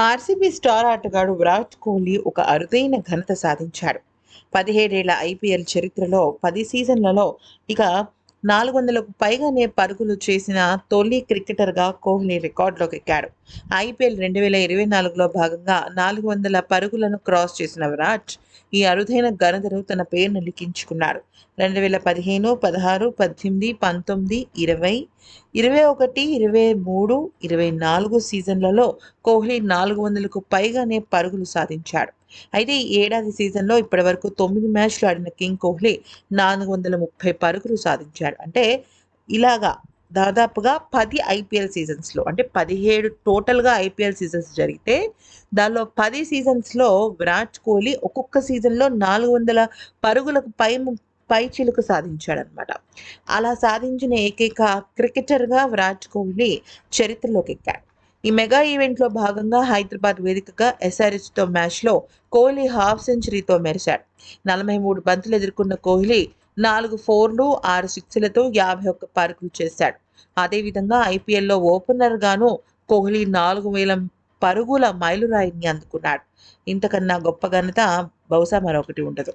RCB star ఆటగాడు విరాట్ కోహ్లీ ఒక అరుదైన ఘనత సాధించాడు. పదిహేడేళ్ళ ఐపీఎల్ చరిత్రలో పది సీజన్లలో ఇక నాలుగు వందలకు పైగానే పరుగులు చేసిన తొలి క్రికెటర్గా కోహ్లీ రికార్డులోకి ఎక్కాడు. ఐపీఎల్ రెండు వేల ఇరవై నాలుగులో భాగంగా నాలుగు వందల పరుగులను క్రాస్ చేసిన విరాట్ ఈ అరుదైన ఘనతను తన పేరును లిఖించుకున్నాడు. రెండు వేల పదిహేను పదహారు పద్దెనిమిది పంతొమ్మిది ఇరవై ఇరవై ఒకటి ఇరవై మూడు ఇరవై నాలుగు సీజన్లలో కోహ్లీ నాలుగు వందలకు పైగానే పరుగులు సాధించాడు. అయితే ఈ ఏడాది సీజన్లో ఇప్పటివరకు తొమ్మిది మ్యాచ్లు ఆడిన కింగ్ కోహ్లీ నాలుగు వందల ముప్పై పరుగులు సాధించాడు. అంటే ఇలాగా దాదాపుగా పది ఐపీఎల్ సీజన్స్లో అంటే పదిహేడు టోటల్గా ఐపీఎల్ సీజన్స్ జరిగితే దానిలో పది సీజన్స్లో విరాట్ కోహ్లీ ఒక్కొక్క సీజన్లో నాలుగు వందల పరుగులకు పై పై చిలుకు సాధించాడనమాట అలా సాధించిన ఏకైక క్రికెటర్గా విరాట్ కోహ్లీ చరిత్రలోకి ఎక్కాడు ఈ మెగా ఈవెంట్లో భాగంగా హైదరాబాద్ వేదికగా ఎస్ఆర్హెచ్తో మ్యాచ్లో కోహ్లీ హాఫ్ సెంచరీతో మెరిశాడు. నలభై మూడు బంతులు ఎదుర్కొన్న కోహ్లీ నాలుగు ఫోర్లు ఆరు సిక్స్లతో యాభై ఒక్క పరుగులు చేశాడు. అదేవిధంగా ఐపీఎల్లో ఓపెనర్గాను కోహ్లీ నాలుగు వేల పరుగుల మైలురాయిని అందుకున్నాడు. ఇంతకన్నా గొప్ప ఘనత బహుశా మరొకటి ఉండదు.